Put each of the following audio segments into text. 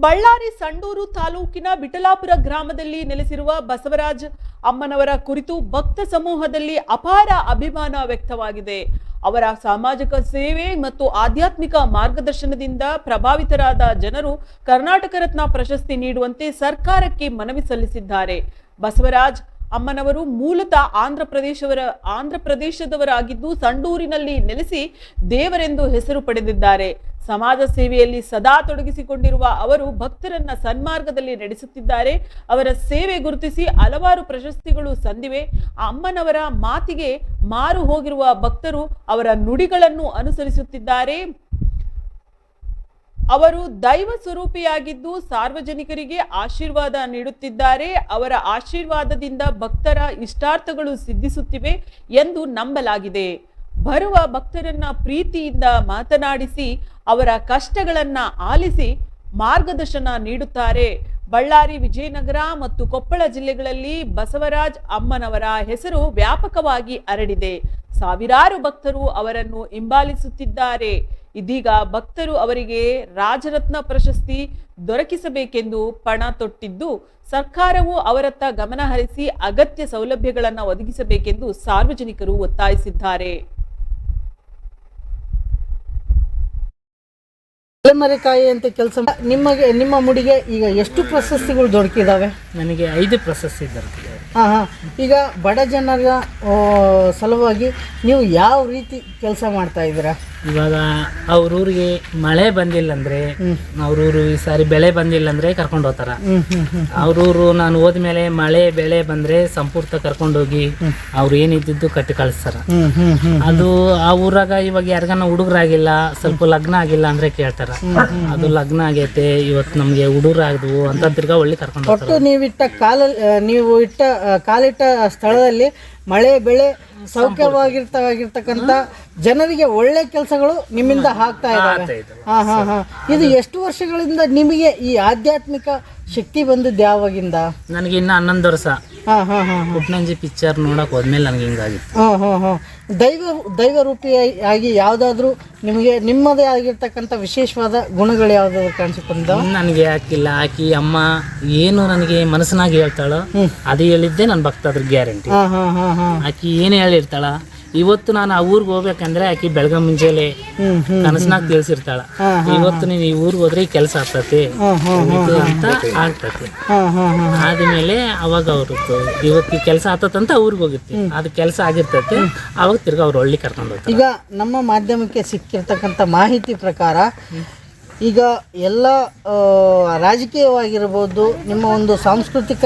ಬಳ್ಳಾರಿ ಸಂಡೂರು ತಾಲೂಕಿನ ಬಿಟಲಾಪುರ ಗ್ರಾಮದಲ್ಲಿ ನೆಲೆಸಿರುವ ಬಸವರಾಜ್ ಅಮ್ಮನವರ ಕುರಿತು ಭಕ್ತ ಸಮೂಹದಲ್ಲಿ ಅಪಾರ ಅಭಿಮಾನ ವ್ಯಕ್ತವಾಗಿದೆ. ಅವರ ಸಾಮಾಜಿಕ ಸೇವೆ ಮತ್ತು ಆಧ್ಯಾತ್ಮಿಕ ಮಾರ್ಗದರ್ಶನದಿಂದ ಪ್ರಭಾವಿತರಾದ ಜನರು ಕರ್ನಾಟಕ ರತ್ನ ಪ್ರಶಸ್ತಿ ನೀಡುವಂತೆ ಸರ್ಕಾರಕ್ಕೆ ಮನವಿ ಸಲ್ಲಿಸಿದ್ದಾರೆ. ಬಸವರಾಜ್ ಅಮ್ಮನವರು ಮೂಲತಃ ಆಂಧ್ರ ಪ್ರದೇಶವರ, ಆಂಧ್ರ ಪ್ರದೇಶದವರಾಗಿದ್ದು ಸಂಡೂರಿನಲ್ಲಿ ನೆಲೆಸಿ ದೇವರೆಂದು ಹೆಸರು ಪಡೆದಿದ್ದಾರೆ. ಸಮಾಜ ಸೇವೆಯಲ್ಲಿ ಸದಾ ತೊಡಗಿಸಿಕೊಂಡಿರುವ ಅವರು ಭಕ್ತರನ್ನ ಸನ್ಮಾರ್ಗದಲ್ಲಿ ನಡೆಸುತ್ತಿದ್ದಾರೆ. ಅವರ ಸೇವೆ ಗುರುತಿಸಿ ಹಲವಾರು ಪ್ರಶಸ್ತಿಗಳು ಸಂದಿವೆ. ಅಮ್ಮನವರ ಮಾತಿಗೆ ಮಾರು ಹೋಗಿರುವ ಭಕ್ತರು ಅವರ ನುಡಿಗಳನ್ನು ಅನುಸರಿಸುತ್ತಿದ್ದಾರೆ. ಅವರು ದೈವ ಸ್ವರೂಪಿಯಾಗಿದ್ದು ಸಾರ್ವಜನಿಕರಿಗೆ ಆಶೀರ್ವಾದ ನೀಡುತ್ತಿದ್ದಾರೆ. ಅವರ ಆಶೀರ್ವಾದದಿಂದ ಭಕ್ತರ ಇಷ್ಟಾರ್ಥಗಳು ಸಿದ್ಧಿಸುತ್ತಿವೆ ಎಂದು ನಂಬಲಾಗಿದೆ. ಬರುವ ಭಕ್ತರನ್ನ ಪ್ರೀತಿಯಿಂದ ಮಾತನಾಡಿಸಿ, ಅವರ ಕಷ್ಟಗಳನ್ನ ಆಲಿಸಿ ಮಾರ್ಗದರ್ಶನ ನೀಡುತ್ತಾರೆ. ಬಳ್ಳಾರಿ, ವಿಜಯನಗರ ಮತ್ತು ಕೊಪ್ಪಳ ಜಿಲ್ಲೆಗಳಲ್ಲಿ ಬಸವರಾಜ್ ಅಮ್ಮನವರ ಹೆಸರು ವ್ಯಾಪಕವಾಗಿ ಹರಡಿದೆ. ಸಾವಿರಾರು ಭಕ್ತರು ಅವರನ್ನು ಹಿಂಬಾಲಿಸುತ್ತಿದ್ದಾರೆ. ಇದೀಗ ಭಕ್ತರು ಅವರಿಗೆ ರಾಜರತ್ನ ಪ್ರಶಸ್ತಿ ದೊರಕಿಸಬೇಕೆಂದು ಪಣ ತೊಟ್ಟಿದ್ದು, ಸರ್ಕಾರವು ಅವರತ್ತ ಗಮನಹರಿಸಿ ಅಗತ್ಯ ಸೌಲಭ್ಯಗಳನ್ನು ಒದಗಿಸಬೇಕೆಂದು ಸಾರ್ವಜನಿಕರು ಒತ್ತಾಯಿಸಿದ್ದಾರೆ. ತಲೆಮರೆಕಾಯಿ ಅಂತ ಕೆಲಸ ನಿಮಗೆ ನಿಮ್ಮ ಮುಡಿಗೆ ಈಗ ಎಷ್ಟು ಪ್ರಶಸ್ತಿಗಳು ದೊರಕಿದಾವೆ? ನನಗೆ ಐದು ಪ್ರಶಸ್ತಿ ದೊರಕಿದೆ ಹಾಂ ಹಾಂ. ಈಗ ಬಡ ಜನರ ಸಲುವಾಗಿ ನೀವು ಯಾವ ರೀತಿ ಕೆಲಸ ಮಾಡ್ತಾ ಇದ್ದೀರಾ? ಇವಾಗ ಅವ್ರೂರಿಗೆ ಮಳೆ ಬಂದಿಲ್ಲ ಅಂದ್ರೆ ಅವ್ರೂರು ಈ ಸಾರಿ ಬೆಳೆ ಬಂದಿಲ್ಲ ಅಂದ್ರೆ ಕರ್ಕೊಂಡು ಹೋಗ್ತಾರ. ಅವ್ರ ಅವ್ರೂರು ನಾನು ಹೋದ್ಮೇಲೆ ಮಳೆ ಬೆಳೆ ಬಂದ್ರೆ ಸಂಪೂರ್ಣ ಕರ್ಕೊಂಡೋಗಿ ಅವ್ರು ಏನಿದ್ದಿದ್ದು ಕಟ್ಟಿ ಕಳಿಸ್ತಾರ. ಅದು ಆ ಊರಾಗ ಇವಾಗ ಯಾರಿಗಾನ ಹುಡುಗರಾಗಿಲ್ಲ ಸ್ವಲ್ಪ ಲಗ್ನ ಆಗಿಲ್ಲ ಅಂದ್ರೆ ಕೇಳ್ತಾರ. ಅದು ಲಗ್ನ ಆಗೈತೆ ಇವತ್ತು ನಮ್ಗೆ ಹುಡುಗರಾಗದು ಅಂತ ತಿರ್ಗಾ ಒಳ್ಳೆ ಕರ್ಕೊಂಡು ನೀವು ಇಟ್ಟ ನೀವಿಟ್ಟ ಕಾಲ ನೀವು ಇಟ್ಟ ಕಾಲಿಟ್ಟ ಸ್ಥಳದಲ್ಲಿ ಮಳೆ ಬೆಳೆ ಸೌಖ್ಯವಾಗಿರ್ತವಾಗಿರ್ತಕ್ಕಂಥ ಜನರಿಗೆ ಒಳ್ಳೆ ಕೆಲಸಗಳು ನಿಮ್ಮಿಂದ ಆಗ್ತಾ ಇದ್ದಾರೆ ಹಾ ಹಾ ಹಾ. ಇದು ಎಷ್ಟು ವರ್ಷಗಳಿಂದ ನಿಮಗೆ ಈ ಆಧ್ಯಾತ್ಮಿಕ ಶಕ್ತಿ ಬಂದದ್ದು ಯಾವಾಗಿಂದ? ನನಗೆ ಇನ್ನ ಹನ್ನೊಂದು ವರ್ಷ. ಹಾ ಹಾ ಹಾ ಪುಟ್ನಂಜಿ ಪಿಕ್ಚರ್ ನೋಡಕ್ ಹೋದ್ಮೇಲೆ ನನಗೆ ಹಿಂಗಾಗಿತ್ತು. ಹಾ ಹಾ ಹಾ ದೈವ ದೈವ ರೂಪಿಯಾಗಿ ಯಾವುದಾದ್ರೂ ನಿಮಗೆ ನಿಮ್ಮದೇ ಆಗಿರ್ತಕ್ಕಂಥ ವಿಶೇಷವಾದ ಗುಣಗಳು ಯಾವ್ದು ಕಾಣಿಸಿಕೊಂಡ ನನಗೆ ಹಾಕಿಲ್ಲ ಆಕಿ ಅಮ್ಮ ಏನು ನನಗೆ ಮನಸ್ಸಿನಾಗ ಹೇಳ್ತಾಳೋ ಅದು ಹೇಳಿದ್ದೆ ನನ್ನ ಭಕ್ತ ಅದ್ರ ಗ್ಯಾರಂಟಿ ಆಕಿ ಏನು ಹೇಳಿರ್ತಾಳ ಇವತ್ತು ನಾನು ಆ ಊರಿಗೆ ಹೋಗ್ಬೇಕಂದ್ರೆ ಆಕಿ ಬೆಳಗ್ಗೆ ಮುಂಜಾನೆ ಕನಸ್ನಾಗ ತಿಳಿಸಿರ್ತಾಳ. ಇವತ್ತು ನೀನು ಈ ಊರಿಗೆ ಹೋದ್ರೆ ಈ ಕೆಲಸ ಆಗ್ತತಿ. ಇದು ಅಂತ ಆಗ್ತತಿ. ಆದ್ಮೇಲೆ ಅವಾಗ ಅವ್ರು ಇವತ್ತು ಕೆಲಸ ಅಂತ ಊರಿಗೆ ಹೋಗಿರ್ತಿ ಅದು ಕೆಲಸ ಆಗಿರ್ತತಿ. ಅವಾಗ ತಿರ್ಗಿ ಅವ್ರು ಒಳ್ಳೆ ಕರ್ಕೊಂಡು ಹೋಗ್ತಾರೆ. ಈಗ ನಮ್ಮ ಮಾಧ್ಯಮಕ್ಕೆ ಸಿಕ್ಕಿರ್ತಕ್ಕಂಥ ಮಾಹಿತಿ ಪ್ರಕಾರ ಈಗ ಎಲ್ಲ ರಾಜಕೀಯವಾಗಿರ್ಬೋದು, ನಿಮ್ಮ ಒಂದು ಸಾಂಸ್ಕೃತಿಕ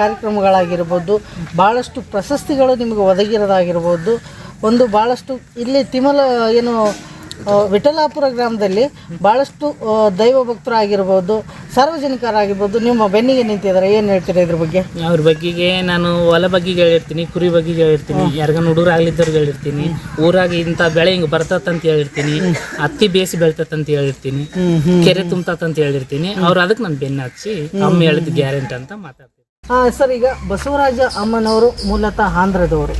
ಕಾರ್ಯಕ್ರಮಗಳಾಗಿರ್ಬೋದು ಭಾಳಷ್ಟು ಪ್ರಶಸ್ತಿಗಳು ನಿಮಗೆ ಒದಗಿರೋದಾಗಿರ್ಬೋದು, ಒಂದು ಭಾಳಷ್ಟು ಇಲ್ಲಿ ತಿಮಲ ಏನು ವಿಠಲಾಪುರ ಗ್ರಾಮದಲ್ಲಿ ಭಾಳಷ್ಟು ದೈವ ಭಕ್ತರಾಗಿರ್ಬೋದು ಸಾರ್ವಜನಿಕರಾಗಿರ್ಬೋದು ನಿಮ್ಮ ಬೆನ್ನಿಗೆ ನಿಂತಿದ್ದಾರೆ. ಏನು ಹೇಳ್ತೀರಾ ಇದ್ರ ಬಗ್ಗೆ? ಅವ್ರ ಬಗ್ಗೆಗೆ ನಾನು ಹೊಲ ಬಗ್ಗೆ ಹೇಳಿರ್ತೀನಿ ಕುರಿ ಬಗ್ಗೆ ಹೇಳಿರ್ತೀನಿ ಯಾರಿಗಾನ ಹುಡುಗರು ಆಗ್ಲಿದ್ದವ್ರಿಗೆ ಹೇಳಿರ್ತೀನಿ ಊರಾಗ ಇಂಥ ಬೆಳೆ ಹಿಂಗೆ ಬರ್ತದಂತ ಹೇಳಿರ್ತೀನಿ ಹತ್ತಿ ಬೇಸಿ ಬೆಳ್ತತ್ತಂತ ಹೇಳಿರ್ತೀನಿ ಕೆರೆ ತುಂಬತಂತ ಹೇಳಿರ್ತೀನಿ. ಅವ್ರು ಅದಕ್ಕೆ ನಾನು ಬೆನ್ನು ಹಚ್ಚಿ ಅಮ್ಮ ಹೇಳಿದ ಗ್ಯಾರಂಟಿ ಅಂತ ಮಾತಾಡ್ತೀನಿ. ಹಾಂ ಸರ್ ಈಗ ಬಸವರಾಜ ಅಮ್ಮನವರು ಮೂಲತಃ ಆಂಧ್ರದವರು.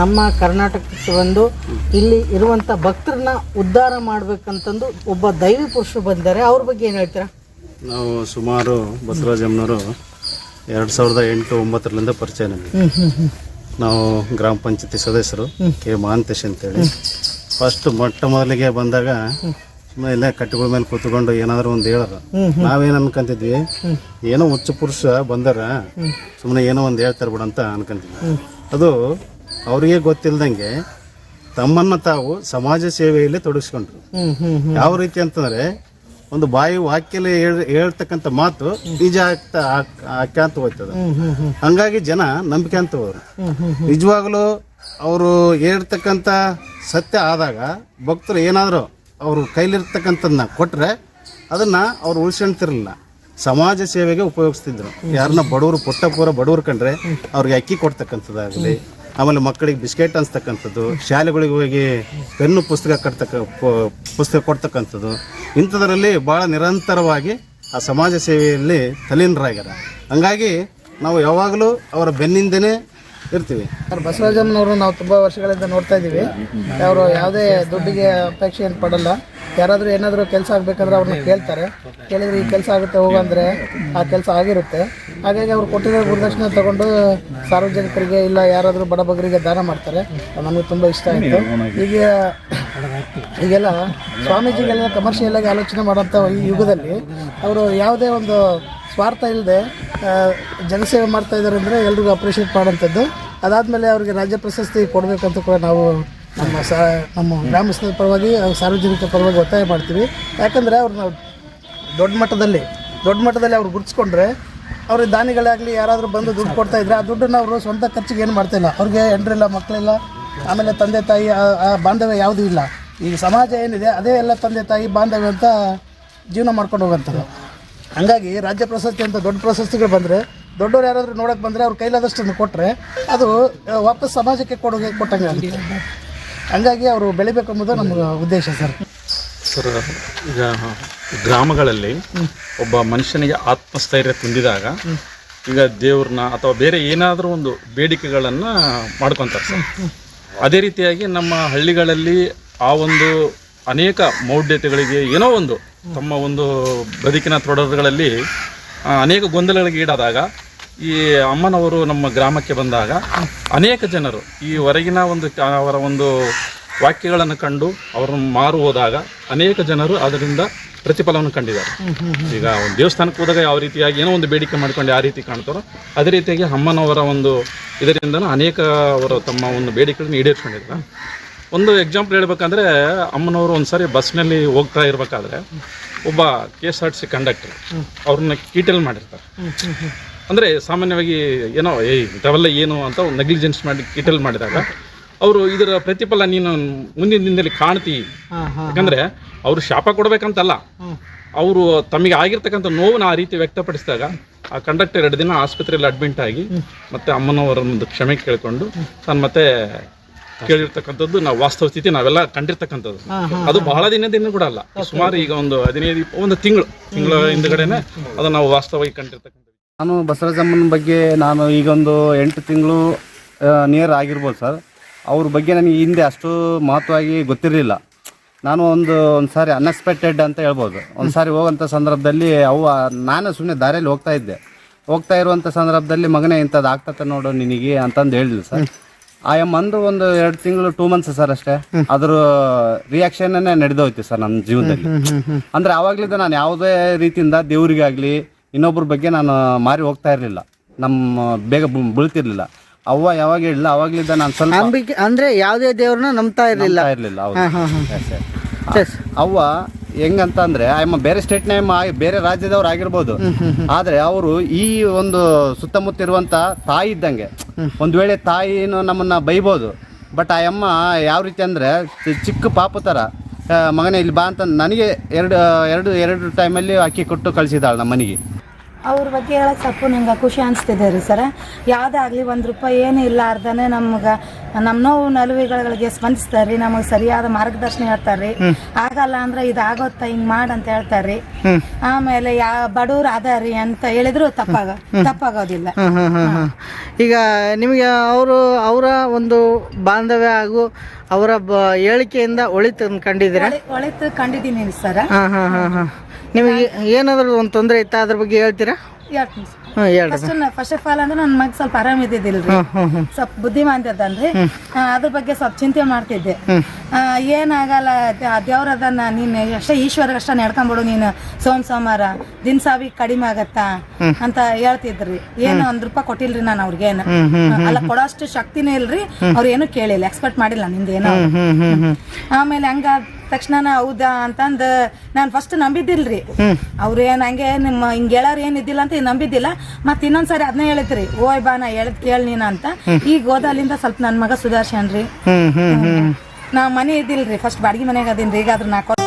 ನಮ್ಮ ಕರ್ನಾಟಕಕ್ಕೆ ಬಂದು ಇಲ್ಲಿ ಇರುವಂಥ ಭಕ್ತರನ್ನ ಉದ್ಧಾರ ಮಾಡ್ಬೇಕಂತಂದು ಒಬ್ಬ ದೈವಿ ಪುರುಷರು ಬಂದಿದ್ದಾರೆ. ಅವ್ರ ಬಗ್ಗೆ ಏನು ಹೇಳ್ತೀರಾ? ನಾವು ಸುಮಾರು ಬಸವರಾಜಮ್ಮನವರು ಎರಡು ಸಾವಿರದ ಎಂಟು ಒಂಬತ್ತರಿಂದ ಪರಿಚಯ ನಮಗೆ. ನಾವು ಗ್ರಾಮ ಪಂಚಾಯತಿ ಸದಸ್ಯರು ಕೆ ಮಹಾಂತೇಶ್ ಅಂತೇಳಿ. ಫಸ್ಟ್ ಮೊಟ್ಟ ಮೊದಲಿಗೆ ಬಂದಾಗ ಸುಮ್ಮನೆ ಇಲ್ಲೇ ಕಟ್ಟೆಗಳ ಮೇಲೆ ಕೂತ್ಕೊಂಡು ಏನಾದರೂ ಒಂದು ಹೇಳೋರು ನಾವೇನು ಅನ್ಕೊಂತಿದ್ವಿ? ಏನೋ ಉಚ್ಚ ಪುರುಷ ಬಂದಾರ ಸುಮ್ಮನೆ ಏನೋ ಒಂದು ಹೇಳ್ತಾರೆ ಬಿಡು ಅಂತ ಅನ್ಕೊಂತಿದ್ವಿ ಅದು ಅವರಿಗೆ ಗೊತ್ತಿಲ್ದಂಗೆ ತಮ್ಮನ್ನು ತಾವು ಸಮಾಜ ಸೇವೆಯಲ್ಲಿ ತೊಡಗಿಸ್ಕೊಂಡ್ರು. ಯಾವ ರೀತಿ ಅಂತಂದ್ರೆ ಒಂದು ಬಾಯಿ ವಾಕ್ಯಲ್ಲಿ ಹೇಳ್- ಹೇಳ್ತಕ್ಕಂಥ ಮಾತು ನಿಜ ಆಗ್ತಾ ಹಾಕ್ಯಾಂತ ಆಕ್ಯಾಂತ ಹೋಯ್ತದ. ಹಂಗಾಗಿ ಜನ ನಂಬಿಕೆ ಅಂತ ಹೋದ್ರು ನಿಜವಾಗ್ಲೂ ಅವರು ಹೇಳ್ತಕ್ಕಂಥ ಸತ್ಯ ಆದಾಗ ಭಕ್ತರು ಏನಾದರೂ ಅವರು ಕೈಲಿರ್ತಕ್ಕಂಥದ್ನ ಕೊಟ್ಟರೆ ಅದನ್ನ ಅವ್ರು ಉಳಿಸ್ಕೊಂತಿರಲಿಲ್ಲ ಸಮಾಜ ಸೇವೆಗೆ ಉಪಯೋಗಿಸ್ತಿದ್ರು. ಯಾರನ್ನ ಬಡವರು ಪುಟ್ಟ ಪೂರ ಬಡವರು ಕಂಡ್ರೆ ಅವ್ರಿಗೆ ಅಕ್ಕಿ ಕೊಡ್ತಕ್ಕಂಥದ್ದಾಗಲಿ ಆಮೇಲೆ ಮಕ್ಕಳಿಗೆ ಬಿಸ್ಕೆಟ್ ಅನ್ಸ್ತಕ್ಕಂಥದ್ದು, ಶಾಲೆಗಳಿಗೆ ಹೋಗಿ ಪೆನ್ನು ಪುಸ್ತಕ ಕಟ್ತಕ್ಕ ಪುಸ್ತಕ ಕೊಡ್ತಕ್ಕಂಥದ್ದು, ಇಂಥದ್ರಲ್ಲಿ ಭಾಳ ನಿರಂತರವಾಗಿ ಆ ಸಮಾಜ ಸೇವೆಯಲ್ಲಿ ತಲೀನರಾಗ್ಯಾರ ಹಂಗಾಗಿ ನಾವು ಯಾವಾಗಲೂ ಅವರ ಬೆನ್ನಿಂದನೇ ಇರ್ತೀವಿ. ಸರ್ ಬಸವರಾಜಮ್ಮನವರು ನಾವು ತುಂಬ ವರ್ಷಗಳಿಂದ ನೋಡ್ತಾ ಇದ್ದೀವಿ. ಅವರು ಯಾವುದೇ ದುಡ್ಡಿಗೆ ಅಪೇಕ್ಷೆ ಏನು ಪಡಲ್ಲ. ಯಾರಾದರೂ ಏನಾದರೂ ಕೆಲಸ ಆಗಬೇಕಂದ್ರೆ ಅವ್ರನ್ನ ಕೇಳ್ತಾರೆ. ಕೇಳಿದ್ರೆ ಈ ಕೆಲಸ ಆಗುತ್ತೆ ಹೋಗು ಅಂದರೆ ಆ ಕೆಲಸ ಆಗಿರುತ್ತೆ. ಹಾಗಾಗಿ ಅವ್ರು ಕೊಟ್ಟಿರೋ ಗುರುದಕ್ಷಿಣೆ ತಗೊಂಡು ಸಾರ್ವಜನಿಕರಿಗೆ ಇಲ್ಲ ಯಾರಾದರೂ ಬಡಬಗರಿಗೆ ದಾನ ಮಾಡ್ತಾರೆ. ನಮಗೆ ತುಂಬ ಇಷ್ಟ ಆಯಿತು. ಈಗ ಈಗೆಲ್ಲ ಸ್ವಾಮೀಜಿಗೆಲ್ಲ ಕಮರ್ಷಿಯಲ್ ಆಗಿ ಆಲೋಚನೆ ಮಾಡೋಂಥ ಈ ಯುಗದಲ್ಲಿ ಅವರು ಯಾವುದೇ ಒಂದು ಸ್ವಾರ್ಥ ಇಲ್ಲದೆ ಜನಸೇವೆ ಮಾಡ್ತಾ ಇದ್ದಾರೆ ಅಂದರೆ ಎಲ್ರಿಗೂ ಅಪ್ರಿಷಿಯೇಟ್ ಮಾಡೋಂಥದ್ದು ಅದಾದಮೇಲೆ ಅವರಿಗೆ ರಾಜ್ಯ ಪ್ರಶಸ್ತಿ ಕೊಡಬೇಕಂತ ಕೂಡ ನಾವು ನಮ್ಮ ಸ ನಮ್ಮ ಗ್ರಾಮಸ್ಥರ ಪರವಾಗಿ ಸಾರ್ವಜನಿಕರ ಪರವಾಗಿ ಒತ್ತಾಯ ಮಾಡ್ತೀವಿ. ಯಾಕಂದರೆ ಅವ್ರನ್ನ ದೊಡ್ಡ ಮಟ್ಟದಲ್ಲಿ ದೊಡ್ಡ ಮಟ್ಟದಲ್ಲಿ ಅವ್ರು ಗುರುತಿಸ್ಕೊಂಡ್ರೆ ಅವ್ರಿಗೆ ದಾನಿಗಳಾಗಲಿ ಯಾರಾದರೂ ಬಂದು ದುಡ್ಡು ಕೊಡ್ತಾ ಇದ್ರೆ ಆ ದುಡ್ಡನ್ನು ಅವರು ಸ್ವಂತ ಖರ್ಚಿಗೆ ಏನು ಮಾಡ್ತಿಲ್ಲ. ಅವ್ರಿಗೆ ಹೆಂಡ್ರಿಲ್ಲ ಮಕ್ಕಳಿಲ್ಲ ಆಮೇಲೆ ತಂದೆ ತಾಯಿ, ಆ- ಬಾಂಧವ್ಯ ಯಾವುದೂ ಇಲ್ಲ. ಈಗ ಸಮಾಜ ಏನಿದೆ, ಅದೇ ಎಲ್ಲ ತಂದೆ ತಾಯಿ ಬಾಂಧವ್ಯ ಅಂತ ಜೀವನ ಮಾಡ್ಕೊಂಡು ಹೋಗಂಥದ್ದು ಹಂಗಾಗಿ ರಾಜ್ಯ ಪ್ರಶಸ್ತಿ ಅಂತ ದೊಡ್ಡ ಪ್ರಶಸ್ತಿಗಳು ಬಂದರೆ, ದೊಡ್ಡವ್ರು ಯಾರಾದರೂ ನೋಡೋಕೆ ಬಂದರೆ ಅವ್ರ ಕೈಲಾದಷ್ಟನ್ನು ಕೊಟ್ಟರೆ ಅದು ವಾಪಸ್ ಸಮಾಜಕ್ಕೆ ಕೊಡುಗೆ ಕೊಟ್ಟಂಗೆ ಆಗುತ್ತೆ. ಹಂಗಾಗಿ ಅವರು ಬೆಳಿಬೇಕು ಅನ್ನೋದು ನಮ್ಮ ಉದ್ದೇಶ ಸರ್. ಸರ್, ಈಗ ಗ್ರಾಮಗಳಲ್ಲಿ ಒಬ್ಬ ಮನುಷ್ಯನಿಗೆ ಆತ್ಮಸ್ಥೈರ್ಯ ತುಂಬಿದಾಗ ಈಗ ದೇವ್ರನ್ನ ಅಥವಾ ಬೇರೆ ಏನಾದರೂ ಒಂದು ಬೇಡಿಕೆಗಳನ್ನು ಮಾಡ್ಕೊತಾರೆ ಸರ್. ಅದೇ ರೀತಿಯಾಗಿ ನಮ್ಮ ಹಳ್ಳಿಗಳಲ್ಲಿ ಆ ಒಂದು ಅನೇಕ ಮೌಢ್ಯತೆಗಳಿಗೆ ಏನೋ ಒಂದು ತಮ್ಮ ಒಂದು ಬದುಕಿನ ತೊಡರುಗಳಲ್ಲಿ ಅನೇಕ ಗೊಂದಲಗಳಿಗೆ ಈಡಾದಾಗ, ಈ ಅಮ್ಮನವರು ನಮ್ಮ ಗ್ರಾಮಕ್ಕೆ ಬಂದಾಗ ಅನೇಕ ಜನರು ಈ ಹೊರಗಿನ ಒಂದು ಅವರ ಒಂದು ವಾಕ್ಯಗಳನ್ನು ಕಂಡು ಅವರನ್ನು ಮಾರು ಹೋದಾಗ ಅನೇಕ ಜನರು ಅದರಿಂದ ಪ್ರತಿಫಲವನ್ನು ಕಂಡಿದ್ದಾರೆ. ಈಗ ಒಂದು ದೇವಸ್ಥಾನಕ್ಕೆ ಹೋದಾಗ ಯಾವ ರೀತಿಯಾಗಿ ಏನೋ ಒಂದು ಬೇಡಿಕೆ ಮಾಡ್ಕೊಂಡು ಯಾವ ರೀತಿ ಕಾಣ್ತಾರೋ ಅದೇ ರೀತಿಯಾಗಿ ಅಮ್ಮನವರ ಒಂದು ಇದರಿಂದ ಅನೇಕ ಅವರು ತಮ್ಮ ಒಂದು ಬೇಡಿಕೆಗಳನ್ನು ಈಡೇರಿಸ್ಕೊಂಡಿದ್ದಾರೆ. ಒಂದು ಎಕ್ಸಾಂಪಲ್ ಹೇಳ್ಬೇಕಂದ್ರೆ ಅಮ್ಮನವರು ಒಂದು ಸಾರಿ ಬಸ್ನಲ್ಲಿ ಹೋಗ್ತಾ ಇರಬೇಕಾದ್ರೆ ಒಬ್ಬ K S R T C conductor ಅವ್ರನ್ನ ಕೀಟಲ್ ಮಾಡಿರ್ತಾರೆ. ಅಂದರೆ ಸಾಮಾನ್ಯವಾಗಿ ಏನೋ, ಏಯ್, ಇಂಥವೆಲ್ಲ ಏನು? ಅಂತ ನೆಗ್ಲಿಜೆನ್ಸ್ ಮಾಡಿ ಕೀಟಲ್ ಮಾಡಿದಾಗ ಅವರು ಇದರ ಪ್ರತಿಫಲ ನೀನು ಮುಂದಿನ ದಿನದಲ್ಲಿ ಕಾಣ್ತಿ. ಯಾಕಂದ್ರೆ ಅವರು ಶಾಪ ಕೊಡ್ಬೇಕಂತಲ್ಲ. ಅವರು ತಮಗೆ ಆಗಿರ್ತಕ್ಕಂಥ ನೋವನ್ನ ಆ ರೀತಿ ವ್ಯಕ್ತಪಡಿಸಿದಾಗ ಆ ಕಂಡಕ್ಟರ್ ಎರಡು ದಿನ ಆಸ್ಪತ್ರೆಯಲ್ಲಿ ಅಡ್ಮಿಂಟ್ ಆಗಿ ಮತ್ತೆ ಅಮ್ಮನವರ ಒಂದು ಕ್ಷಮೆ ಕೇಳಿಕೊಂಡು ತಾನು ಮತ್ತೆ ಕೇಳಿರ್ತಕ್ಕಂಥದ್ದು ನಾವು ವಾಸ್ತವ ಸ್ಥಿತಿ ನಾವೆಲ್ಲ ಕಂಡಿರ್ತಕ್ಕಂಥದ್ದು. ಅದು ಬಹಳ ದಿನದಿಂದ ಕೂಡ ಅಲ್ಲ. ಸುಮಾರು ಈಗ ಒಂದು ಹದಿನೈದು ಒಂದು ತಿಂಗಳು ತಿಂಗಳ ಹಿಂದ್ಗಡೆನೆ ಅದು ನಾವು ವಾಸ್ತವವಾಗಿ ಕಂಡಿರ್ತಕ್ಕಂಥದ್ದು. ನಾನು ಬಸವರಾಜಮ್ಮನ ಬಗ್ಗೆ ನಾನು ಈಗ ಒಂದು ಎಂಟು ತಿಂಗಳು ನಿಯರ್ ಆಗಿರ್ಬೋದು ಸರ್. ಅವ್ರ ಬಗ್ಗೆ ನನಗೆ ಹಿಂದೆ ಅಷ್ಟು ಮಹತ್ವವಾಗಿ ಗೊತ್ತಿರಲಿಲ್ಲ. ನಾನು ಒಂದು ಒಂದು ಸಾರಿ ಅನ್ಎಕ್ಸ್ಪೆಕ್ಟೆಡ್ ಅಂತ ಹೇಳ್ಬೋದು. ಒಂದು ಸಾರಿ ಹೋಗೋಂಥ ಸಂದರ್ಭದಲ್ಲಿ ಅವು ನಾನು ಸುಮ್ಮನೆ ದಾರಿಯಲ್ಲಿ ಹೋಗ್ತಾ ಇದ್ದೆ. ಹೋಗ್ತಾ ಇರುವಂಥ ಸಂದರ್ಭದಲ್ಲಿ ಮಗನೇ ಇಂಥದ್ದು ಆಗ್ತತೆ ನೋಡು ನಿನಗೆ ಅಂತಂದು ಹೇಳಿದ್ವಿ ಸರ್. ಆ ಎಂ ಅಂದ್ರು ಒಂದು ಎರಡು ತಿಂಗಳು ಟೂ ಮಂತ್ಸ್ ಸರ್ ಅಷ್ಟೇ. ಅದ್ರ ರಿಯಾಕ್ಷನ್ನೇ ನಡೆದೋಯ್ತು ಸರ್ ನನ್ನ ಜೀವನದಲ್ಲಿ. ಅಂದ್ರೆ ಆವಾಗ್ಲಿಂದ ನಾನು ಯಾವುದೇ ರೀತಿಯಿಂದ ದೇವರಿಗಾಗ್ಲಿ ಇನ್ನೊಬ್ಬರ ಬಗ್ಗೆ ನಾನು ಮಾರಿ ಹೋಗ್ತಾ ಇರಲಿಲ್ಲ. ನಮ್ಮ ಬೇಗ ಬೀಳ್ತಿರ್ಲಿಲ್ಲ. ಅವ್ವ ಯಾವಾಗ ಇಡ್ಲ ಅವಾಗ್ಲಿಂದ ನಾನು ಸ್ವಲ್ಪ ನಂಬಿಕೆ ಅಂದರೆ ಯಾವುದೇ ದೇವ್ರನ್ನ ನಂಬ್ತಾ ಇರಲಿಲ್ಲ ನಂಬ್ತಾ ಇರ್ಲಿಲ್ಲ. ಹೌದು. ಅವ್ವ ಹೆಂಗಂತ ಅಂದ್ರೆ ಆಯಮ್ಮ ಬೇರೆ ಸ್ಟೇಟ್ ನೇಮ್ ಬೇರೆ ರಾಜ್ಯದವ್ರು ಆಗಿರ್ಬೋದು. ಆದ್ರೆ ಅವರು ಈ ಒಂದು ಸುತ್ತಮುತ್ತ ಇರುವಂತ ತಾಯಿ ಇದ್ದಂಗೆ. ಒಂದ್ ವೇಳೆ ತಾಯಿನು ನಮ್ಮನ್ನ ಬೈಬೋದು. ಬಟ್ ಆ ಅಮ್ಮ ಯಾವ ರೀತಿ ಅಂದ್ರೆ ಚಿ- ಚಿಕ್ಕ ಪಾಪು ತರ. ಆ, ಮಗನೇ ಇಲ್ಲಿ ಬಾ ಅಂತ ನನಗೆ ಎರಡು ಎರಡು ಎರಡು ಟೈಮಲ್ಲಿ ಅಕ್ಕಿ ಕೊಟ್ಟು ಕಳಿಸಿದಾಳೆ ನಮ್ಮ ಮನೆಗೆ ಅವ್ರ ಬಗ್ಗೆ ಹೇಳಕ್ ಸ್ವಲ್ಪ ನಂಗೆ ಖುಷಿ ಅನಿಸ್ತಿದೆ ರೀ ಸರ. ಯಾವುದೇ ಆಗಲಿ ಒಂದು ರೂಪಾಯಿ ಏನು ಇಲ್ಲ ಅರ್ಧನೆ ನಮ್ಗೆ ನಮ್ಮ ನೋವು ನಲುವಿಗಳಿಗೆ ಸ್ಪಂದಿಸ್ತಾರೆ ರೀ ನಮಗೆ ಸರಿಯಾದ ಮಾರ್ಗದರ್ಶನ ಹೇಳ್ತಾರೆ ರೀ ಆಗಲ್ಲ ಅಂದ್ರೆ ಇದಾಗೋತ್ತ ಹಿಂಗೆ ಮಾಡ್ ಅಂತ ಹೇಳ್ತಾರೆ ರೀ ಆಮೇಲೆ ಯಾ ಬಡವ್ರು ಅದಾರಿ ಅಂತ ಹೇಳಿದ್ರು ತಪ್ಪಾಗ ತಪ್ಪಾಗೋದಿಲ್ಲ. ಈಗ ನಿಮಗೆ ಅವರು ಅವರ ಒಂದು ಬಾಂಧವ್ಯ ಹಾಗೂ ಅವರ ಹೇಳಿಕೆಯಿಂದ ಒಳಿತು ಕಂಡಿದ್ದೀರಾ? ಒಳಿ- ಒಳಿತು ಕಂಡಿದ್ದೀನಿ ಸರ್. ಹಾಂ ಹಾಂ ಹಾಂ ಹಾಂ. ನಿಮಗೆ ಏನಾದರೂ ಒಂದು ತೊಂದರೆ ಇತ್ತ ಅದ್ರ ಬಗ್ಗೆ ಹೇಳ್ತೀರಾ? ಹೇಳ್ತೀನಿ ಹಾಂ ಹೇಳ್ರಿ ಫಸ್ಟ್ ಫಸ್ಟ್ ಆಫ್ ಆಲ್ ಅಂದ್ರೆ ನನ್ನ ಮಗ ಸ್ವಲ್ಪ ಆರಾಮ ಇದ್ದಿದ್ದಿಲ್ರಿ. ಸ್ವಲ್ಪ ಬುದ್ಧಿಮಾಂತ ಅದನ್ರಿ ಆ, ಅದ್ರ ಬಗ್ಗೆ ಸ್ವಲ್ಪ ಚಿಂತೆ ಮಾಡ್ತಿದ್ದೆ. ಆ, ಏನಾಗಲ್ಲ ದೇವ್ರ ಅದನ್ನ ನೀನ್ ಅಷ್ಟೇ ಈಶ್ವರ ಅಷ್ಟ ನಡ್ಕೊಂಬಿಡು ನೀನು. ಸೋಮ್ ಸೋಮವಾರ ದಿನ ಸಾವಿ ಕಡಿಮೆ ಆಗತ್ತಾ ಅಂತ ಹೇಳ್ತಿದ್ರಿ. ಏನು ಒಂದ್ ರೂಪಾಯಿ ಕೊಟ್ಟಿಲ್ರಿ ನಾನು ಅವ್ರಿಗೇನು. ಅಲ್ಲ ಕೊಡೋಷ್ಟು ಶಕ್ತಿನೇ ಇಲ್ರಿ. ಅವ್ರು ಏನು ಕೇಳಿಲ್ಲ ಎಕ್ಸ್ಪೆಕ್ಟ್ ಮಾಡಿಲ್ಲ ನಿಂದ ಏನೋ. ಆಮೇಲೆ ಹಂಗ ತಕ್ಷಣ ಹೌದಾ ಅಂತಂದ ನಾನು ಫಸ್ಟ್ ನಂಬಿದ್ದಿಲ್ರಿ. ಅವ್ರು ಏನ್ ಹಂಗೆ ನಿಮ್ಮ ಹಿಂಗ್ ಹೇಳೋರ್ ಏನ್ ಇದ್ದಿಲ್ಲ ಅಂತ ನಂಬಿದ್ದಿಲ್ಲ. ಮತ್ ಇನ್ನೊಂದ್ಸರಿ ಅದನ್ನೇ ಹೇಳಿದ್ರಿ ಓಯ್ ಬಾ ನಾ ಹೇಳದ್ ಕೇಳ್ ನೀನ ಅಂತ. ಈಗ ಹೋದಲ್ಲಿಂದ ಸ್ವಲ್ಪ ನನ್ ಮಗ ಹ್ಞೂ ನಾ ಮನೆ ಇದ್ದಿಲ್ರಿ ಫಸ್ಟ್ ಬಾಡಿಗೆ ಮನೆಗೆ ಅದೀನ್ರಿ ಈಗ ಅದ್ರ ನಾಲ್ಕು